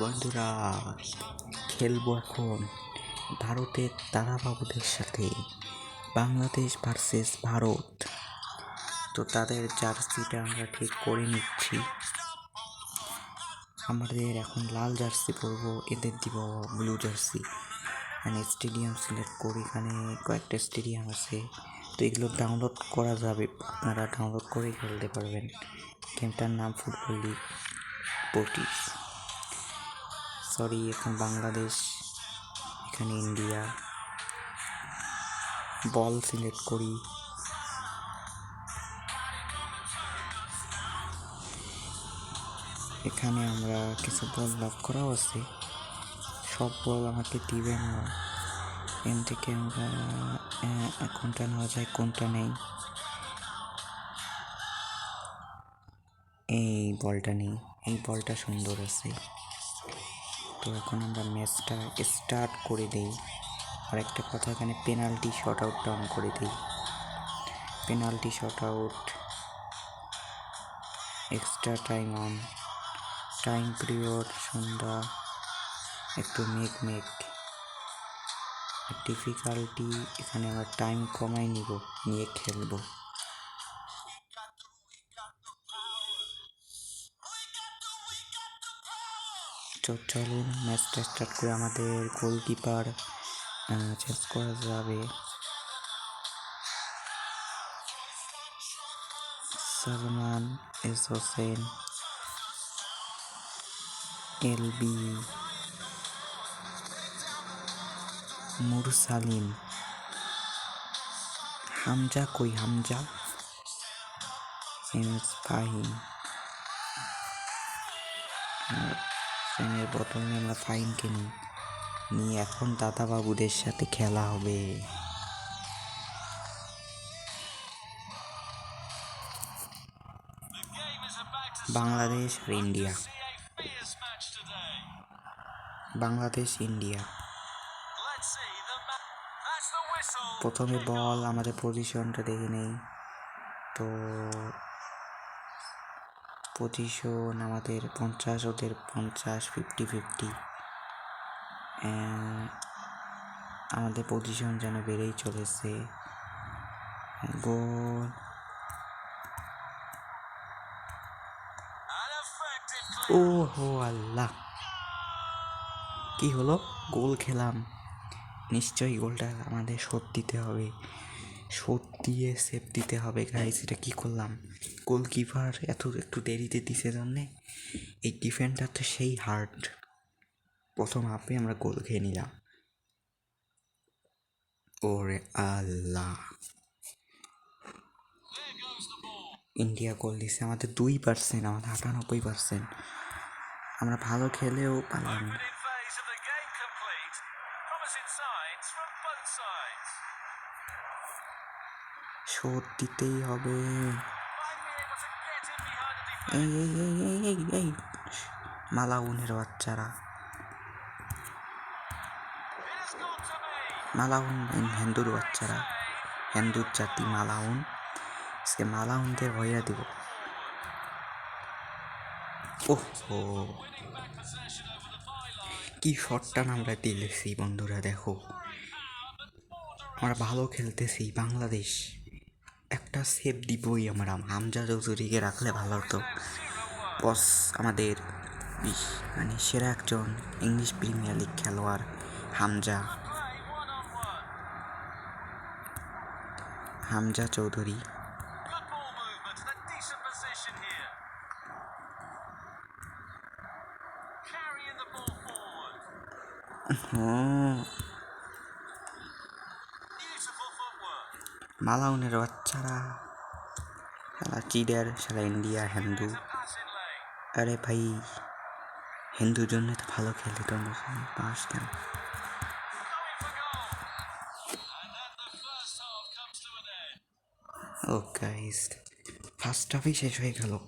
বন্ধুরা, খেলব এখন ভারতের দাদাবাবুদের সাথে। বাংলাদেশ ভার্সেস ভারত। তো তাদের জার্সিটা আমরা ঠিক করে নিচ্ছি। আমাদের এখন লাল জার্সি পরবো, এদের দিব ব্লু জার্সি। মানে স্টেডিয়াম সিলেক্ট করি, এখানে কয়েকটা স্টেডিয়াম আছে। তো এগুলো ডাউনলোড করা যাবে, আপনারা ডাউনলোড করে খেলতে পারবেন। গেমটার নাম ফুটবল লিগ পঁচিশ সরি, এখন বাংলাদেশ, এখানে ইন্ডিয়া। বল সিলেক্ট করি। এখানে আমরা কিছু বল লক করাও আছে। সব বল আমাকে দিবে না। এখান থেকে আমরা কোনটা নেওয়া যায়, কোনটা নেই। এই বলটা নেই। এই বলটা সুন্দর আছে। তো এখন আমরা ম্যাচটা স্টার্ট করে দেই। আর একটা কথা, এখানে পেনাল্টি শট আউটটা অন করে দিই। Penalty shootout extra time on, time period, সন্ধ্যা, একটু মেঘ মেঘ। ডিফিকাল্টি, এখানে আমরা টাইম কমাই নিব, নিয়ে খেলব। তো চলুন ম্যাচটা স্টার্ট করে আমাদের গোলকিপার চেঞ্জ করা যাবে। সালমান, এস হোসেন এলবি মুরসালিম হামজা কই? হামজা? M S Fahim. ট্রেনের বোতল নিয়ে আমরা ফাইন কিনি নিয়ে এখন দাদাবাবুদের সাথে খেলা হবে। বাংলাদেশ আর ইন্ডিয়া। বাংলাদেশ, ইন্ডিয়া। প্রথমে বল, আমাদের পজিশনটা দেখে নেই। তো পজিশন আমাদের পঞ্চাশ, ওদের পঞ্চাশ ফিফটি ফিফটি আমাদের পজিশন যেন বেড়েই চলেছে। গোল ও হো আল্লাহ। কি হলো? গোল খেলাম। নিশ্চয়ই গোলটা আমাদের শোধ দিতে হবে। শোধ দিয়ে সেভ দিতে হবে গাইস এটা কি করলাম? গোলকিপার এত একটু দেরিতে দিছে জন্যে? এই ডিফেন্ডার তো সেই হার্ড প্রথম হাফে আমরা গোল খেয়ে নিলাম। ওরে আল্লাহ। ইন্ডিয়া গোল দিছে আমাদের দুই পার্সেন্ট আমাদের আটানব্বই পার্সেন্ট আমরা ভালো খেলেও পারলাম শোধ দিতেই হবে। এই এই এই এই এই এই, মালাউনের বাচ্চারা. মালাউন, হিন্দুর বাচ্চারা। হিন্দুর জাতি মালাউন। আজকে মালাউনদের ভইয়া দিব। ওহো। কি শটটা আমরা দিলেছি বন্ধুরা, দেখো। আমরা ভালো খেলতেছি, বাংলাদেশ। একটা সেভ দিবই আমরা। হামজা চৌধুরীকে রাখলে ভালো হতো। বস আমাদের মানে সেরা একজন ইংলিশ প্রিমিয়ার লিগ খেলোয়াড়, হামজা. হামজা চৌধুরী। Good মালাউনের বাচ্চারা সারা চিডার সারা ইন্ডিয়া, হিন্দু. আরে ভাই হিন্দুর জন্য তো ভালো খেলে তো পাস কেন. ও গাইস ফার্স্ট হাফই শেষ হয়ে গেল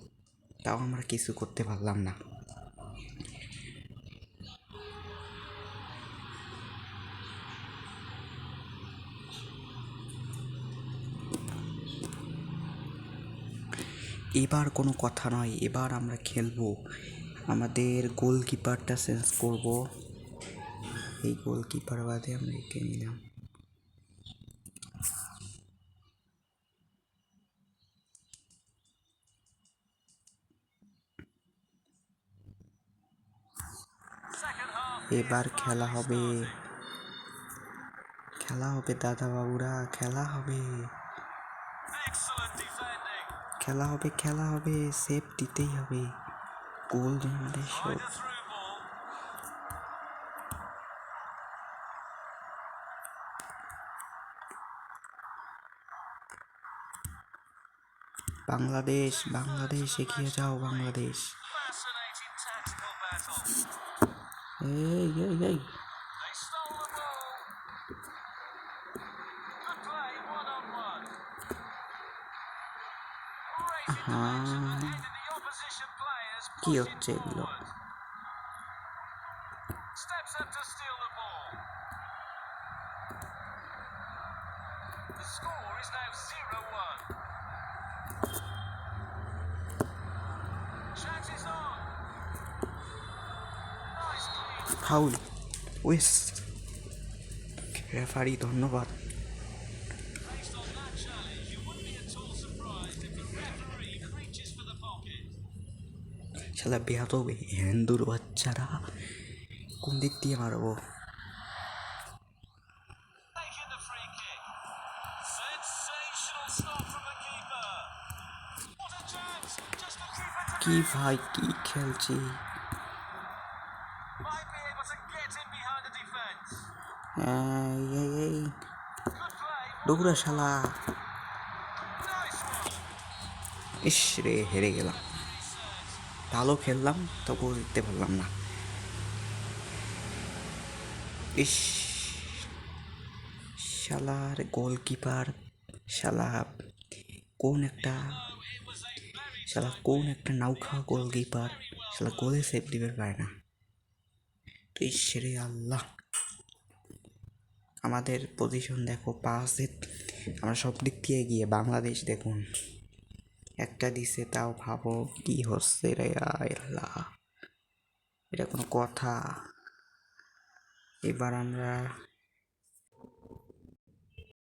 তাও আমরা কিছু করতে পারলাম না এবার কোনো কথা নয়, এবার আমরা খেলব। আমাদের গোলকিপারটা চেঞ্জ করব। এই গোলকিপার বাদে আমরা একে নিলাম। এবার খেলা হবে। খেলা হবে দাদা বাবুরা খেলা হবে. খেলা হবে খেলা হবে সেফ দিতেই হবে গোল আমাদের সব. বাংলাদেশ বাংলাদেশ, এগিয়ে যাও বাংলাদেশ. এই এই এই on. Nice clean foul west referee ধন্যবাদ সাদা বেয়াত হবে হেন্দুর বাচ্চারা কোন দিক দিয়ে মারবো কি ভাই কি খেলছি ডুগরা শালা ইস রে হেরে গেলাম ভালো খেললাম তবু জিততে পারলাম না। ইস শালার গোলকিপার, শালা কোন একটা, শালা কোন একটা নাউখা গোলকিপার, শালা গোলে সেভ দিবে পারে না। তো ইস রে আল্লাহ। আমাদের পজিশন দেখো পাশে আমরা সব দিক দিয়ে গিয়ে বাংলাদেশ দেখুন। একটা দিছে তাও ভাবো কি হচ্ছে রে আল্লাহ। এটা কোনো কথা। এবার আমরা